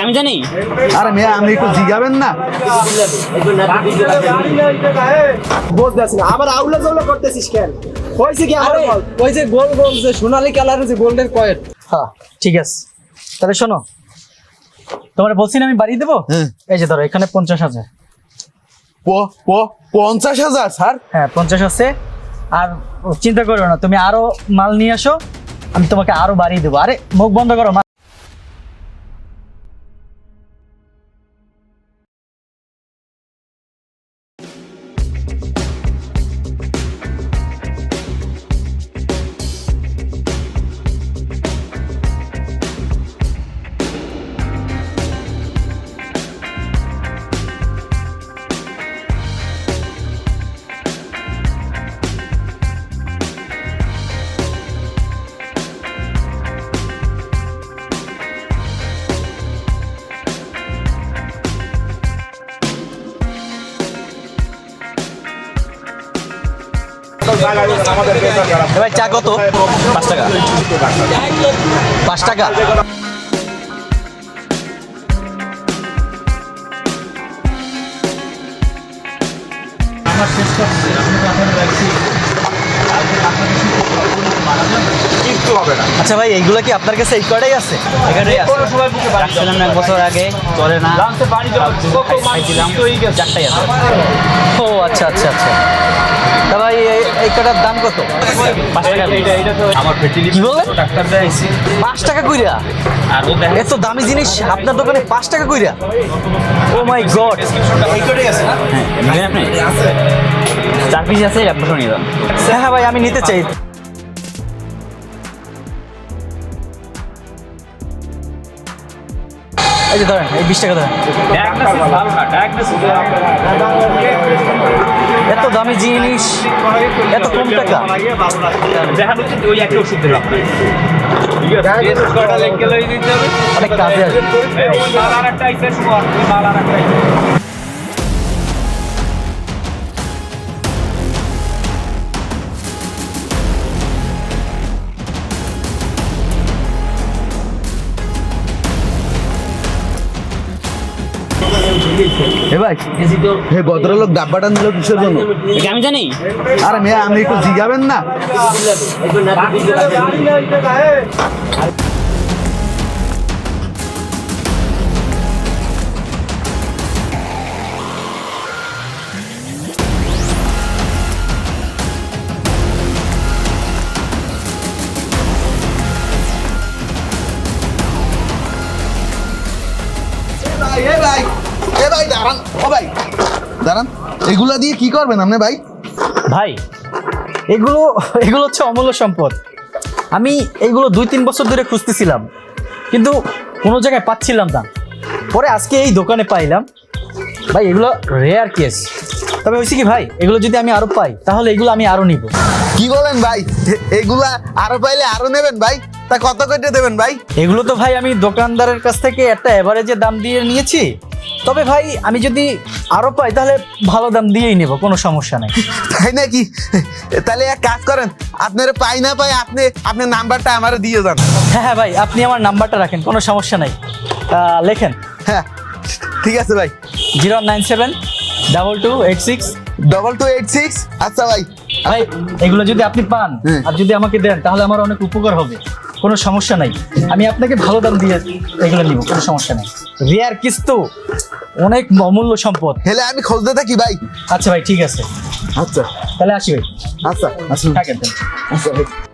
আমি জানি? আরে মেয়ে আপনি একটু জিগাবেন না। বুঝতেছি না আবার আউলা জাউলা করতেছিস কেন? হয়েছে কি বল? ওই যে গোল গোল যে সোনালী কালারের যে কয়েন। হ্যাঁ ঠিক আছে। তাহলে শোনো তোমার বলছি না আমি বাড়ি দেবো? হ্যাঁ। এই যে ধরো এখানে পঞ্চাশ হাজার। প- প- পঞ্চাশ হাজার স্যার? হ্যাঁ পঞ্চাশ আছে। আর চিন্তা করো না তুমি আরও মাল নিয়ে আসো আমি তোমাকে আরও বাড়িয়ে দেবো। আরে মুখ বন্ধ করো মা- এ ভাই চা কত? পাঁচ টাকা। পাঁচ টাকা? আচ্ছা ভাই এইগুলো কি আপনার কাছে এই কটাই আছে? এখানেই আছে। রাখছিলাম এক বছর আগে চলে না। খাইছিলাম চারটাই আছে। ও আচ্ছা আচ্ছা আচ্ছা। তা ভাই এই- এই কটার দাম কত? পাঁচ টাকা আমার কি বললেন পাঁচ টাকা কইরা? আর ও এত দামি জিনিস আপনার দোকানে পাঁচ টাকা কইরা? Oh my God. হ্যাঁ নেবেন আপনি? চার পিস আছে এক বছর নিয়ে যান হ্যাঁ হ্যাঁ ভাই আমি নিতে চাই। এই যে ধরেন এই বিশ টাকা ধরেন। এত দামি জিনিস এত কম টাকা। দেখা হচ্ছে ওই একটা ওষুধ দিলাম। অনেক কাজে আসবে। হে ভাই হে ভদ্রলোক ডাব্বাটা নিল কিসের জন্য? আমি জানি। আরে মেয়ে আপনি একটু জিগাবেন না। ভাই এ ভাই দাঁড়ান। ও ভাই দাঁড়ান। এগুলা দিয়ে কি করবেন আপনি ভাই? ভাই এগুলো এগুলো হচ্ছে অমূল্য সম্পদ। আমি এগুলো দুই তিন বছর ধরে খুঁজতেছিলাম কিন্তু কোনো জায়গায় পাচ্ছিলাম না। পরে আজকে এই দোকানে পাইলাম। ভাই এগুলো রেয়ার কেস তবে হয়েছে কি ভাই এগুলো যদি আমি আরও পাই তাহলে এগুলো আমি আরও নিব। কি বলেন ভাই? এগুলা আরও পাইলে আরও নেবেন ভাই? তা কত কেটে দেবেন ভাই? এগুলো তো ভাই আমি দোকানদারের কাছ থেকে একটা এভারেজে দাম দিয়ে নিয়েছি। তবে ভাই আমি যদি আরও পাই তাহলে ভালো দাম দিয়েই নেব কোনো সমস্যা নেই। তাই নাকি? তাহলে এক কাজ করেন আপনার পাই না পাই আপনি আপনার নাম্বারটা আমার দিয়ে যান। হ্যাঁ হ্যাঁ ভাই আপনি আমার নাম্বারটা রাখেন কোনো সমস্যা নাই। লেখেন। হ্যাঁ ঠিক আছে ভাই। Zero nine seven double two eight six. Double two eight six আচ্ছা ভাই। ভাই এগুলো যদি আপনি পান আর যদি আমাকে দেন তাহলে আমার অনেক উপকার হবে। কোনো সমস্যা নাই। আমি আপনাকে ভালো দাম দিয়ে এগুলো নিব কোনো সমস্যা নাই। রেয়ার কিস্তু অনেক অমূল্য সম্পদ। হেলে আমি খোঁজতে থাকি ভাই। আচ্ছা ভাই ঠিক আছে। আচ্ছা। তাহলে আসি ভাই। আচ্ছা। আসুন থাকেন তাহলে। আচ্ছা ভাই।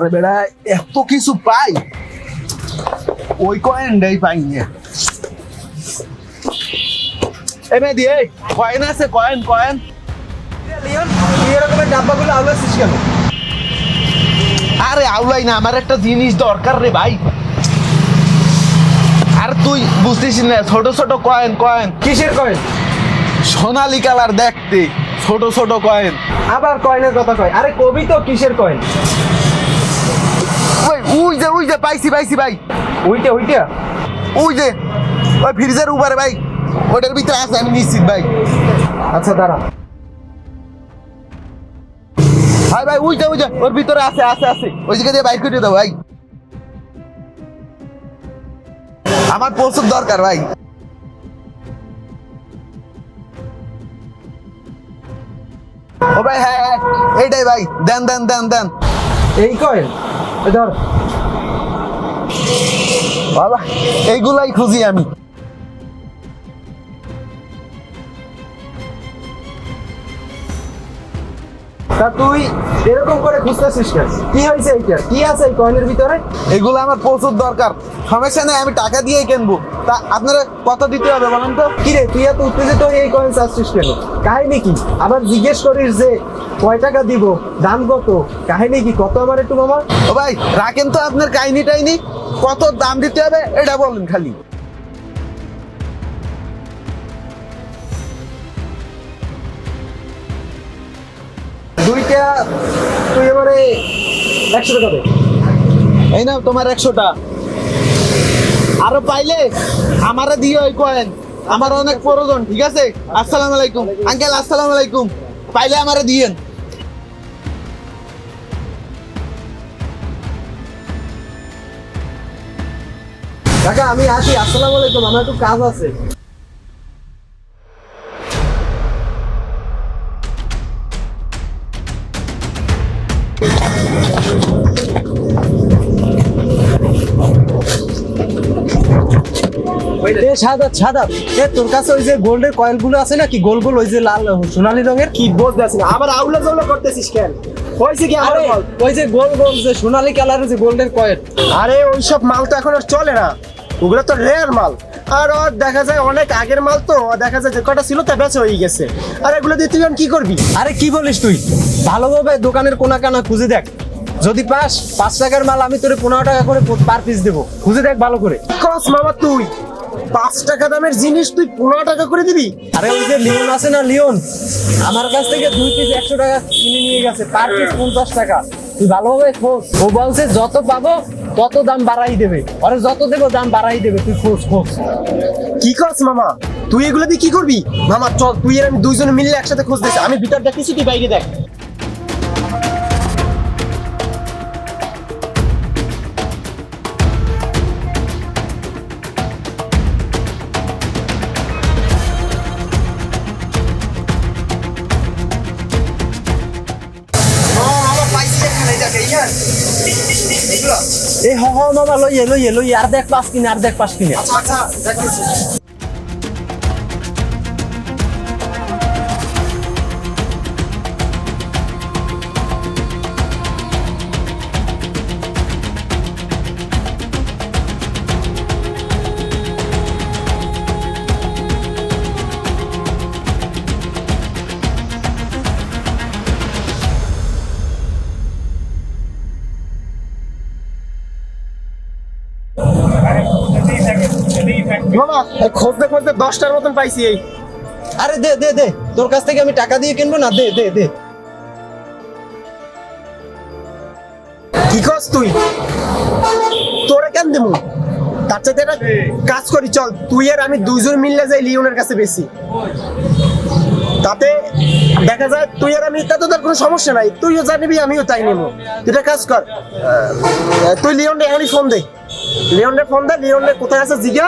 আরে বেড়া এত কিছু পাই। ওই কয়েনটাই পাই না এ মেয়ে দিয়ে কয়েন আছে কয়েন কয়েন। ডাব্বাগুলো আউলাছিস কেন আরে আউলাই না আমার একটা জিনিস দরকার রে ভাই। আর তুই বুঝতেছিস না ছোট ছোট কয়েন কয়েন। কিসের কয়েন? সোনালি কালার দেখতে ছোট ছোট কয়েন। আবার কয়েনের কথা কয়। আরে কবি তো কিসের কয়েন? ওই উই যে উই যে পাইছি পাইছি ভাই। ওইটা ওইটা? ওই যে ওই ফ্রিজের উপরে ভাই। ওটার ভিতরে আছে আমি নিশ্চিত ভাই। আচ্ছা দাঁড়া। ভাই ভাই ওই যে ওর ভিতরে আছে আছে আছে। ওই জায়গা দিয়ে বাইক করে দাও ভাই। আমার প্রচুর দরকার ভাই। ও ভাই হ্যাঁ হ্যাঁ এইটাই ভাই। দেন দেন দেন দেন। এই কয়েন ধর। এইগুলাই খুঁজি আমি। তা তুই এরকম করে খুঁজতেছিস কেন? কি হয়েছে এইটা? কি আছে এই কয়েনের ভিতরে? এগুলো আমার প্রচুর দরকার। সমস্যা নেই আমি টাকা দিয়েই কিনবো। তা আপনারা কত দিতে হবে বলেন তো। কি রে তুই এত উত্তেজিত হয়ে এই কয়েন চাচ্ছিস কেন? কাহিনী কি? আবার জিজ্ঞেস করিস যে কয় টাকা দিব? দাম কত? কাহিনী কি? কত আমার একটু মামা ও ভাই রাখেন তো আপনার কাহিনী টাইনি কত দাম দিতে হবে এটা বলেন খালি। দুইটা তুই এবারে একশো টাকা দে এই নাও তোমার একশোটা। আরও পাইলে আমারে দিয়ে ওই কয়েন আমার অনেক প্রয়োজন ঠিক আছে? আসসালামু আলাইকুম। আঙ্কেল আসসালামু আলাইকুম। পাইলে আমারে দিয়েন। কাকা আমি আসি। আসসালামু আলাইকুম আমার একটু কাজ আছে। সাদাত সাদাত এ তোর কাছে ওই যে গোল্ডের কয়েলগুলো আছে না কি গোল গোল ওই যে লাল সোনালী রঙের? কি না। আবার আউলা জাউলা করতেছিস কেন? হয়েছে কি আরে ওই যে গোল গোল যে সোনালী কালারের যে গোল্ডের কয়েল আরে ওইসব মাল তো এখন আর চলে না। ওগুলো তো রেয়ার মাল। আর ওর দেখা যায় অনেক আগের মাল তো দেখা যায় যে কটা ছিল তা বেঁচে হয়ে গেছে। আর এগুলো দিয়ে তুই কি করবি? আরে কি বলিস তুই? ভালোভাবে দোকানের কোনা কানা খুঁজে দেখ। যদি পাস পাঁচ টাকার মাল আমি তোরে পনেরো টাকা করে পার পিস দেবো। খুঁজে দেখ ভালো করে। কস মামা তুই। পাঁচ টাকা দামের জিনিস তুই পনেরো টাকা করে দিবি? আরে ওই যে লিওন আছে না লিওন? আমার কাছ থেকে দুই পিস একশো টাকা কিনে নিয়ে গেছে পার পিস পঞ্চাশ টাকা। তুই ভালোভাবে খোঁজ। ও বলছে যত পাবো তত দাম বাড়াই দেবে। আরে যত দেবো দাম বাড়াই দেবে। তুই খোঁজ খোঁজ। কি কস মামা? তুই এগুলো দিয়ে কি করবি? মামা চল তুই আর আমি দুইজনে মিলে একসাথে খোঁজ দিছি আমি ভিতর দেখতেছি তুই বাইরে দেখ। মামা লইয়ে লইয়ে লইয়ে আর দেখ পাস কিনে আর দেখ পাস কিনে। খুঁজতে খুঁজতে দশটার মতন পাইছি এই। আরে দে দে দে। তোর কাছ থেকে আমি টাকা দিয়ে কিনবো না? দে দে দে। কি কস তুই? তোরে কেন দেবো তার একটা কাজ করি চল। তুই আর আমি দুইজন মিললে যাই লিওনের কাছে বেশি। তাতে দেখা যায় তুই আর আমি তাতে তোর কোনো সমস্যা নাই। তুইও যা নিবি আমিও তাই নেব। তুই কাজ কর। তুই লিওনকে এখনই ফোন দে। লিওনকে ফোন দে লিওনকে কোথায় আছে জিগা?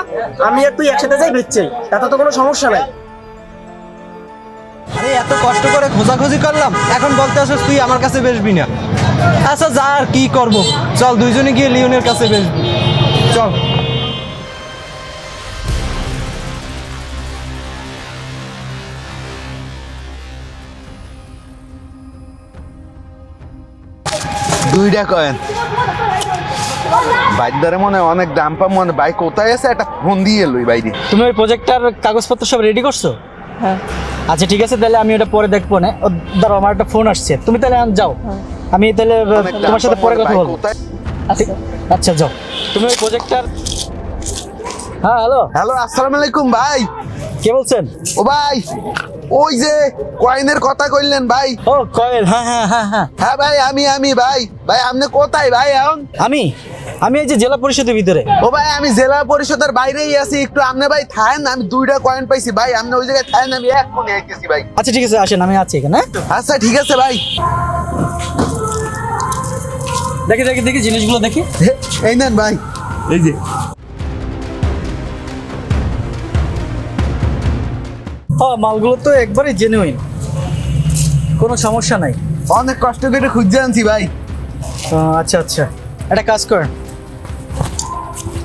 আমি আর তুই একসাথে যাই বেচছে। তাতে তো কোনো সমস্যা নাই। আরে, এত কষ্ট করে খোঁজাখুঁজি করলাম। এখন বলতে আসিস তুই আমার কাছে বেচবি না। আচ্ছা যা আর কি করব। চল, দুইজনে গিয়ে লিওনের কাছে বেচবি। চল। দুইটা কয়েন। মনে অনেক দাম পাম মনে বাইক কোথায় আছে? একটা ফোন দিয়ে এলো বাইরে। তুমি ওই প্রজেক্টটার কাগজপত্র সব রেডি করছ? হ্যাঁ। আচ্ছা ঠিক আছে তাহলে আমি ওটা পরে দেখব না। ও, দাঁড়াও আমার একটা ফোন আসছে। তুমি তাহলে যাও। আমি তাহলে তোমার সাথে পরে কথা বলব। আচ্ছা যাও। তুমি ওই প্রজেক্টর হ্যাঁ হ্যালো। হ্যালো আসসালামু আলাইকুম ভাই। কে বলছেন? ও ভাই ওই যে কয়েনের কথা কইলেন ভাই। ও কয়েল হ্যাঁ হ্যাঁ হ্যাঁ হ্যাঁ। হ্যাঁ ভাই আমি আমি ভাই। ভাই আপনি কোথায় ভাই এখন? আমি? আমি এই যে জেলা পরিষদের ভিতরে। ও ভাই আমি জেলা পরিষদের বাইরেই আছি একটু আপনি ভাই থাকেন আমি দুইটা কয়েন পাইছি ভাই আপনি ওই জায়গায় থাকেন আমি এক ফোনে আইতেছি ভাই। আচ্ছা ঠিক আছে আসেন আমি আছি এখানে? আচ্ছা ঠিক আছে ভাই। দেখি দেখি দেখি জিনিসগুলো দেখি। এই নেন ভাই। এই যে। হ্যাঁ মালগুলো তো একবারই জেনুইন কোনো সমস্যা নাই। অনেক কষ্ট করে খুঁজে আনছি ভাই। ও, আচ্ছা আচ্ছা। একটা কাজ করেন।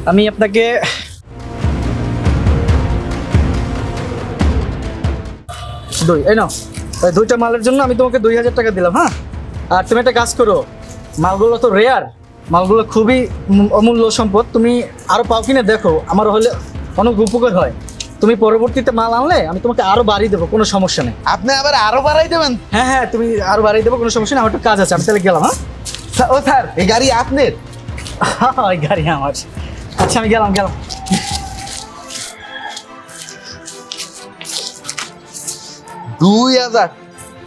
আমি আপনাকে দুই এই নাও। এই দুইটা মালের জন্য আমি তোমাকে দুই হাজার টাকা দিলাম হ্যাঁ? আর তুমি একটা কাজ করো মালগুলো তো রেয়ার মালগুলো খুবই অমূল্য সম্পদ। তুমি আরও পাও কিনে দেখো আমার হলে অনেক উপকার হয়। তুমি পরবর্তীতে মাল আনলে আমি তোমাকে আরও বাড়িয়ে দেবো কোনো সমস্যা নেই। আপনি আবার আরও বাড়াই দেবেন? হ্যাঁ হ্যাঁ তুমি আরও বাড়িয়ে দেবো কোনো সমস্যা নেই আমার একটু কাজ আছে আমি তাহলে গেলাম হ্যাঁ? ও স্যার এই গাড়ি আপনার? ওই গাড়ি আমার। আচ্ছা আমি গেলাম গেলাম। দুই হাজার।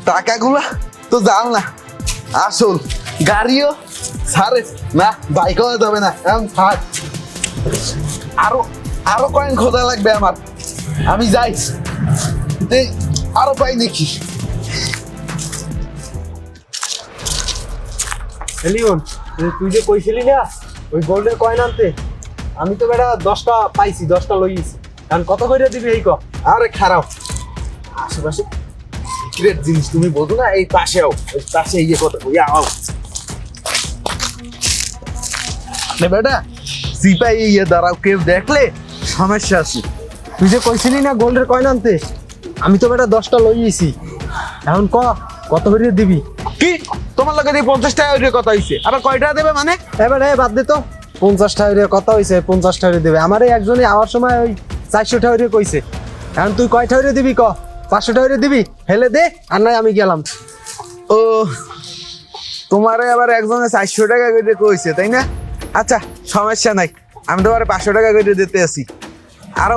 টাকাগুলা তো জাল না। আসল গাড়িও ছাড়ে। না বাইকও যাবে না। এখন ছাড়। আরও আরও কয়েন খোঁজা লাগবে আমার। আমি যাই। এই, আরও পাই নাকি? তুই যে কইছিলি না ওই গোল্ডের কয়েন আনতে? আমি তো বেটা দশটা পাইছি দশটা লইছি কারণ কত করে দিবি এই ক? আরে খারাপ। আশেপাশে সিক্রেট জিনিস তুমি বোঝো না এই পাশেও ওই পাশে ইয়ে কথা ইয়ে আও নে বেটা সিপাই ইয়ে দাঁড়াও কেউ দেখলে সমস্যা আছে। তুই যে কইছিলি না গোল্ডের কয়েন আনতে আমি তো বেটা দশটা লইছি এখন ক কত করে দিবি? কি? তোমার লগে এই পঞ্চাশ টাকা কথা হইছে আবার কয় টাকা দেবে মানে? এবার এ বাদ দে তো। পঞ্চাশ টাকা কথা হয়েছে পঞ্চাশ টাকা দেবে। আমার এই একজনই আওয়ার সময় ওই চারশো টাকা কইছে। এখন তুই কয় টাকা দিবি ক? পাঁচশো টাকা দিবি? হেলে দে, আর নাই আমি গেলাম। ও, তোমারে আবার একজনে চারশো টাকা করে কইছে, তাই না? আচ্ছা সমস্যা নাই। আমি তোমার পাঁচশো টাকা করে দিতে আছি। আরও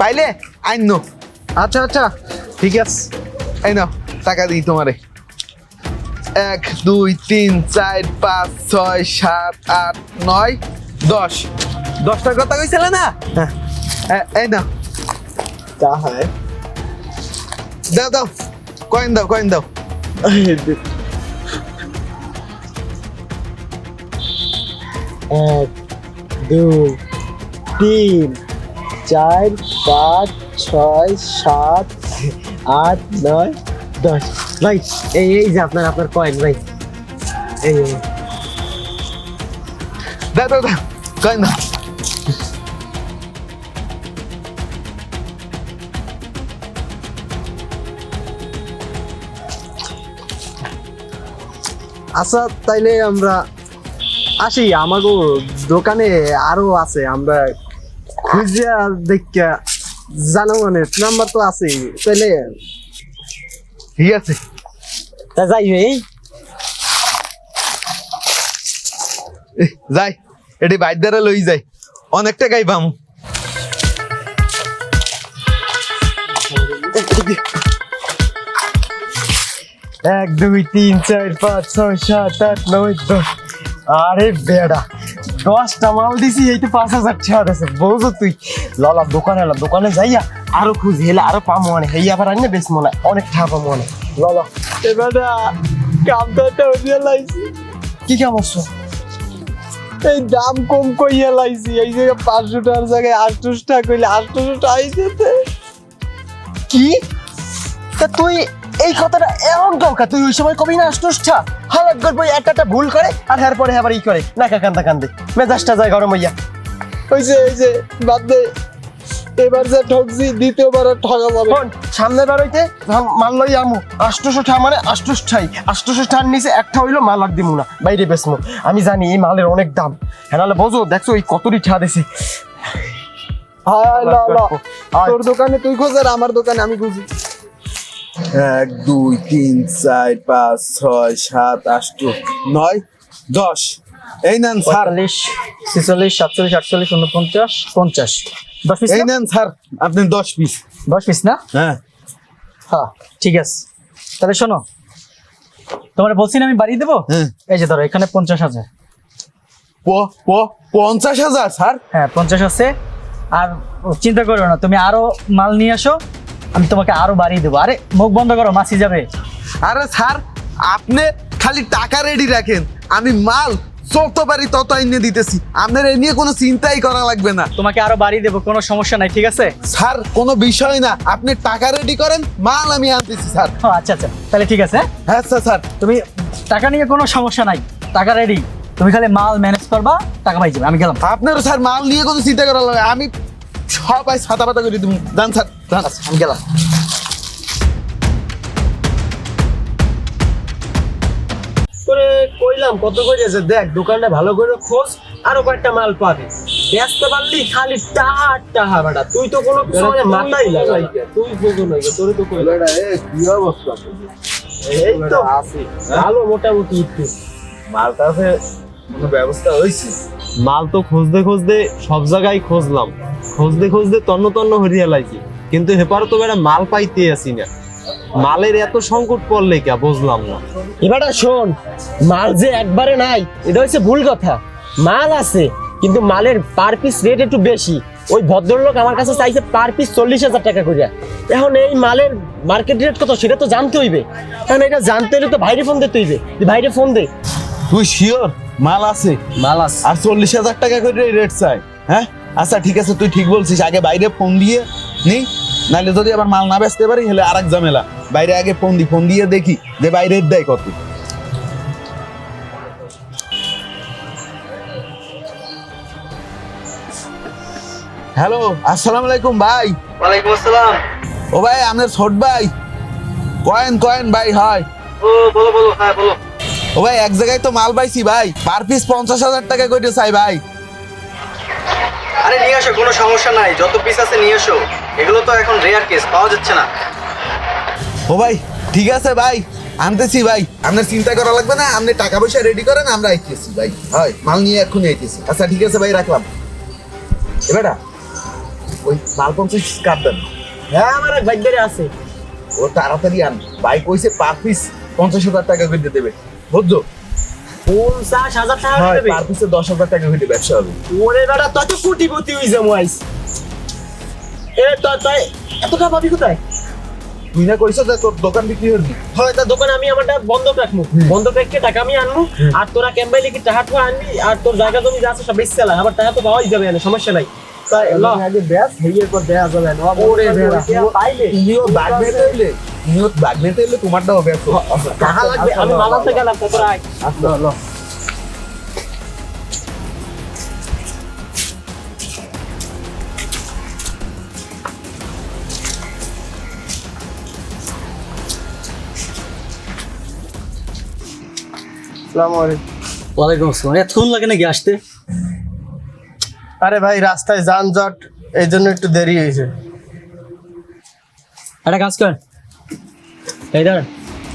পাইলে আইন আচ্ছা আচ্ছা ঠিক আছে। এই নাও, টাকা দিই তোমারে। এক, দুই, তিন, চার, পাঁচ, ছয়, সাত, আট, নয়। দশ। দশটার কথা কইছিলে না? হ্যাঁ। এই নাও। তা হয়। দাও দাও। কয়েন দাও কয়েন দাও। এক দুই তিন চার পাঁচ ছয় সাত আট নয় দশ। ভাই এই এই যে আপনার আপনার কয়েন ভাই। এই এই। দাও দাও দাও। কয়েন দাও আচ্ছা তাইলে আমরা আসি। আমাগো দোকানে আরও আছে। আমরা খুঁজে দেখা জানো মানে নাম্বার তো আছে তাইলে ঠিক আছে। তা যাই যাই। এটি বাইদ্যারা লই যাই অনেক টাকাই পামু এক দুই তিন চার পাঁচ ছয় সাত আট নয় দশ। আরে বেড়া দশটা মাল দিছি এই তো পাঁচ হাজার টাকা আছে বলছো তুই। ললা দোকানে এলাম দোকানে যাইয়া আরও খুঁজি হেলে আরও পামো মানে হেই আবার আনি বেশ মনে হয় অনেক টাকা পামো মানে ললা। এবারে কাম তো একটা কি কাম হচ্ছে এই দাম কম কইয়া লাইছি এই জায়গায় পাঁচশো টাকার জায়গায় আটশো টাকা কইলে আটশো টাকা আইছে কি? তা তুই এই কথাটা এমন কাউকা তুই ওই সময় কবি না আষ্টটা হালাত গল্প একটা একটা ভুল করে আর হ্যার পরে আবার ই করে নাকা কান্দা কান্দে। মেজাজটা যায় গরম হইয়া। ওই যে ওই যে বাদ দে। এবার যে ঠকছি দ্বিতীয়বার ঠকা যাবে সামনে বার হইতে যখন মাল লই আমু আষ্টশো ঠা মানে আষ্টশ ঠাই। আষ্টশো ঠার নিচে একটা হইল মাল আর দিমু না। বাইরে বেসমু আমি জানি এই মালের অনেক দাম। হ্যাঁ নাহলে বোঝো দেখছ এই কতটি ঠা দিছে। তোর দোকানে তুই খোঁজ আর আমার দোকানে আমি খুঁজি। এক দুই তিন চার পাঁচ ছয় সাত আট নয় দশ। এই নেন স্যার। পঁয়তাল্লিশ ছেচল্লিশ সাতচল্লিশ আটচল্লিশ উনপঞ্চাশ পঞ্চাশ। দশ পিস এই নেন স্যার। আপনি দশ পিস। দশ পিস না? হ্যাঁ। হ্যাঁ ঠিক আছে। তাহলে শোনো তোমার বলছি না আমি বাড়ি দেবো। এই যে ধরো এখানে পঞ্চাশ হাজার। পঞ্চাশ হাজার স্যার? হ্যাঁ পঞ্চাশ আছে। আর চিন্তা করো না তুমি আরও মাল নিয়ে আসো আমি তোমাকে আরও বাড়িয়ে দেবো। আরে মুখ বন্ধ করো মাছি যাবে। আরে স্যার আপনি খালি টাকা রেডি রাখেন আমি মাল যত পারি তত এনে দিতেছি। আপনার এ নিয়ে কোনো চিন্তাই করা লাগবে না। তোমাকে আরও বাড়িয়ে দেবো কোনো সমস্যা নাই ঠিক আছে? স্যার কোনো বিষয় না। আপনি টাকা রেডি করেন মাল আমি আনতেছি স্যার। ও আচ্ছা আচ্ছা তাহলে ঠিক আছে হ্যাঁ? হ্যাঁ স্যার স্যার। তুমি টাকা নিয়ে কোনো সমস্যা নাই টাকা রেডি তুমি খালি মাল ম্যানেজ করবা টাকা পাই যাবে আমি গেলাম। আপনারও স্যার মাল নিয়ে কোনো চিন্তা করা লাগবে না। আমি সবাই ছাতা পাতা করে দেবো। যান স্যার যান। আমি গেলাম। কইলাম কত করেছে দেখ দোকানটা ভালো করে খোঁজ আরও কয়েকটা মাল পাবি। ব্যস্ত পারলি খালি টাহা টাহা বেটা। তুই তো কোনো কিছু মানে মাথাই লাগাই তুই বোঝো না তোরে তো কইলাম কি অবস্থা? এই তো। ভালো মোটামুটি একটু। মালটাতে কোনো ব্যবস্থা হয়েছে মাল তো খুঁজতে খুঁজতে সব জায়গায় খুঁজলাম। খুঁজতে খুঁজতে তন্ন তন্ন হরিয়া লাগি কিন্তু হেপারও তো বেটা মাল পাইতে আসি না মালের এত সংকট পড়লে কে বুঝলাম না। এবারটা শোন মাল যে একবারে নাই এটা হচ্ছে ভুল কথা। মাল আছে কিন্তু মালের পার পিস রেট একটু বেশি। ওই ভদ্রলোক আমার কাছে চাইছে পার পিস চল্লিশ হাজার টাকা করে এখন এই মালের মার্কেট রেট কত সেটা তো জানতে হইবে। কারণ এটা জানতে হলে তো বাইরে ফোন দিতে হইবে। যে বাইরে ফোন দে। তুই শিওর মাল আছে? মাল আছে। আর চল্লিশ হাজার টাকা করে রেট চাই হ্যাঁ? আচ্ছা ঠিক আছে তুই ঠিক বলছিস আগে বাইরে ফোন দিয়ে নি। নাহলে যদি আবার মাল না বেচতে পারি হলে আর এক ঝামেলা। বাইরে আগে ফোন দি ফোন দিয়ে দেখি যে বাইরে দেয় কত। হ্যালো আসসালামু আলাইকুম ভাই। ওয়ালাইকুম আসসালাম। ও ভাই আপনার ছোট ভাই? কয়েন কয়েন ভাই হয়। ও বলো বলো হ্যাঁ বলো। ও ভাই এক জায়গায় তো মাল পাইছি ভাই। পার পিস পঞ্চাশ হাজার টাকা করে চাই ভাই। আরে নিয়ে আসো কোনো সমস্যা নাই। যত পিস আছে নিয়ে এসো। এগুলো তো এখন রেয়ার কেস পাওয়া যাচ্ছে না। ও ভাই ঠিক আছে ভাই আনতেছি ভাই। আপনার চিন্তা করা লাগবে না আপনি টাকা পয়সা রেডি করেন আমরা আইতেছি ভাই। হয় মাল নিয়ে এক্ষুনি আইতেছি। আচ্ছা ঠিক আছে ভাই রাখলাম। এবারা ওই মাল পঞ্চাশ কাপ দেন। হ্যাঁ আমার এক বাইক আছে। ও তাড়াতাড়ি আন। ভাই কইছে পার পিস পঞ্চাশ হাজার টাকা করে দেবে। বুঝছ? পঞ্চাশ হাজার টাকা দেবে দশ হাজার টাকা করে ব্যবসা হবে। ওরে বেটা তুই কোটিপতি হই যাব আইস এ তুই তুই এত টাকা পাবি কোথায়? তুই না কইছো যে তোর দোকান বিক্রি করবি হয় তা দোকানে আমি আমারটা বন্ধক রাখব। বন্ধক রেখে টাকা আমি আনব। আর তোরা ক্যাম্পাই লিখে টাকা আনবি? আর তোর জায়গা জমি যা আছে সব বেশি চালা আবার টাকা তো পাওয়াই যাবে না সমস্যা নাই। তাই ল। আগে ব্যাস হেইয়ের পর দেয়া যাবে না ওরে বেড়া পাইলে। তুমিও বাগ নিতে এলে বাগ নিতে তোমারটাও ব্যস্ত টাকা লাগবে আমি মালাতে গেলাম তো তোরা আয়। ওয়ালাইকুম আসসালাম। এতক্ষণ লাগে নাকি আসতে? আরে ভাই, রাস্তায় যানজট, এই জন্য একটু দেরি হয়েছে। একটা কাজ কর। এই ধরেন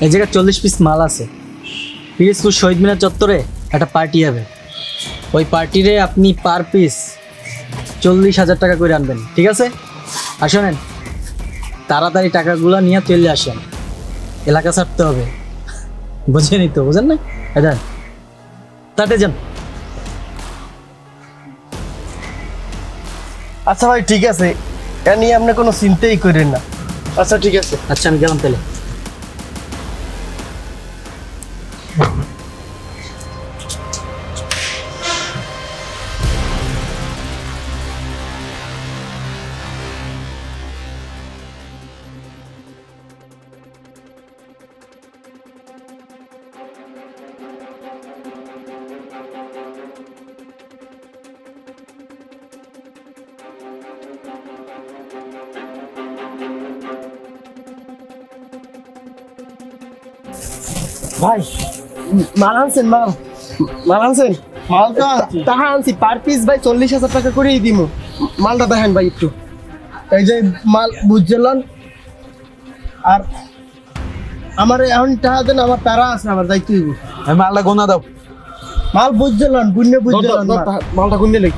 এই জায়গায় চল্লিশ পিস মাল আছে। পিরিজপুর শহীদ মিনার চত্বরে একটা পার্টি হবে। ওই পার্টিরে আপনি পার পিস চল্লিশ হাজার টাকা করে আনবেন, ঠিক আছে? শোনেন, তাড়াতাড়ি টাকাগুলো নিয়ে চলে আসেন। এলাকা ছাড়তে হবে। বুঝেনি তো, বুঝেন না? এটা তাতে যান। আচ্ছা ভাই ঠিক আছে। এ নিয়ে আপনি কোনো চিন্তাই করেন না। আচ্ছা ঠিক আছে। আচ্ছা আমি গেলাম তাহলে। মাল আনছেন মাল মাল আনছেন মালটা তাহা আনছি। পার পিস ভাই চল্লিশ হাজার টাকা করেই দিমু। মালটা দেখেন ভাই একটু। এই যে মাল বুঝলেন? আর আমার এখন টাকা দেন আমার তারা আছে আমার দায়িত্ব হইব। মালটা গোনা দাও। মাল বুঝছিলাম বুঝলে বুঝছিলাম মালটা গুনে লই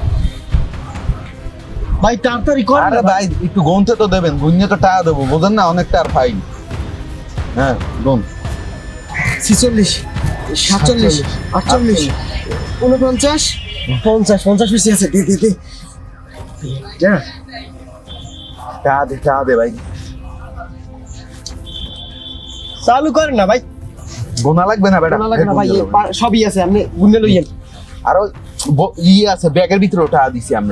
ভাই তাড়াতাড়ি কর আরে ভাই একটু গুনতে তো দেবেন গুনতে তো টাকা দেবো বোঝেন না অনেকটা আর ফাইন। হ্যাঁ গুন। ছিচল্লিশ। সাতচল্লিশ আটচল্লিশ উনপঞ্চাশ পঞ্চাশ পঞ্চাশ আছে দে দে দে। টাকা দে টাকা দে ভাই। চালু করেন না ভাই। গোনা লাগবে না বেটা? না না ভাই সবই আছে আপনি গুনে লইয়েন। আর ওই ইয়ে আছে ব্যাগের ভিতরে টাকা দিছি আমি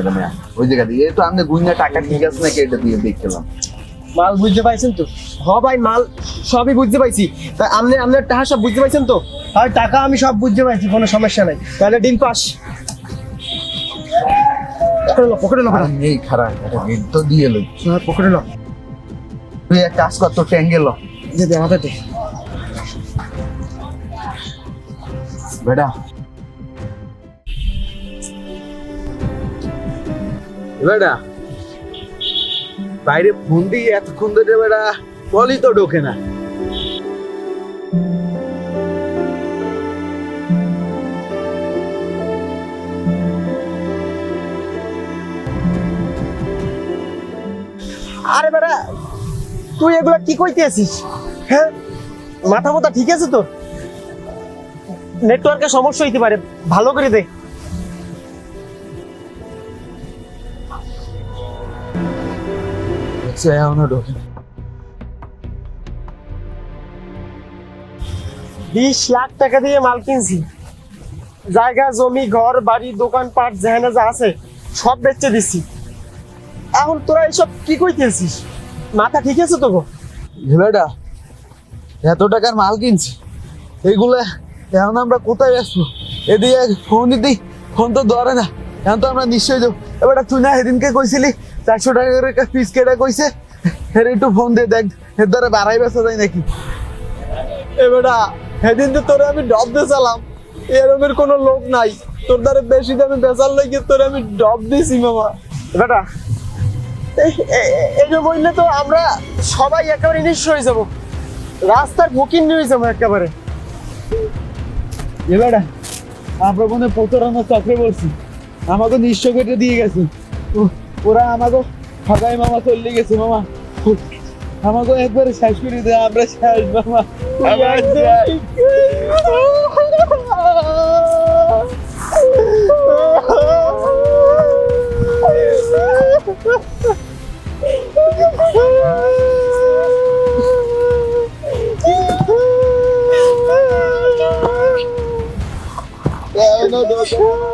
ওই জায়গা দিয়ে। তো আপনি গুইনা টাকা ঠিক আছে নাকি এটা দিয়ে দেখলাম। মাল বুঝতে পাইছেন তো? হ ভাই মাল সবই বুঝতে পাইছি। তা আপনি আপনার টাকা সব বুঝতে পাইছেন তো? আর টাকা আমি সব বুঝতে পারছি কোনো সমস্যা নাই। তাহলে ডিল পাস পকেটে লো পকেটে লো এই খারাপ এটা তো দিয়ে লই। পকেটে লো। তুই এক কাজ কর তো ট্যাঙ্গে লো। দে দে আমাদের দে। বেটা। বেটা বাইরে ফোন দিয়ে এতক্ষণ ধরে বেড়া কলই তো ঢোকে না। আরে বেড়া, তুই এগুলা কি কইতে আছিস? হ্যাঁ মাথা মাথা ঠিক আছে তো? নেটওয়ার্কের সমস্যা হইতে পারে, ভালো করে দে। দেখছ এখনও বিশ লাখ টাকা দিয়ে মাল কিনছি। জায়গা জমি ঘর বাড়ি দোকান পাট যেখানে যা আছে সব বেচে দিছি। এখন তোরা এইসব কি কইতেছিস? মাথা ঠিক আছে তো গো? এত টাকার মাল কিনছি এইগুলা এখন আমরা কোথায় আসব? এদিকে ফোন দিদি ফোন তো ধরে না এখন তো আমরা নিশ্চয়ই যাব। এবার তুই না সেদিনকে কইছিলি চারশো টাকা করে পিস কেটে কইছে। এর একটু ফোন দিয়ে দেখ, এর দ্বারা বাড়াই বেচা যায় নাকি? এ বেটা, সেদিন তো তোরে আমি ডব দিয়েছিলাম এরকমের কোনো লোক নাই। তোর দ্বারা বেশি দামে বেচার লাগে তোরে আমি ডব দিয়েছি, মামা। বেটা যে বললে তো আমরা সবাই একেবারে নিঃস্ব হয়ে যাব। রাস্তার বুকিং নিয়ে যাব একেবারে। এ বেটা, আমরা মনে প্রতারণার চক্রে বলছি আমাকে নিঃস্ব কেটে দিয়ে গেছে। ওরা আমাকে ফাঁকাই মামা চলে গেছে, মামা। আমাকে একবারে শেষ করে দেয় আমরা শেষ, মামা। শেষ। এখনও দোকান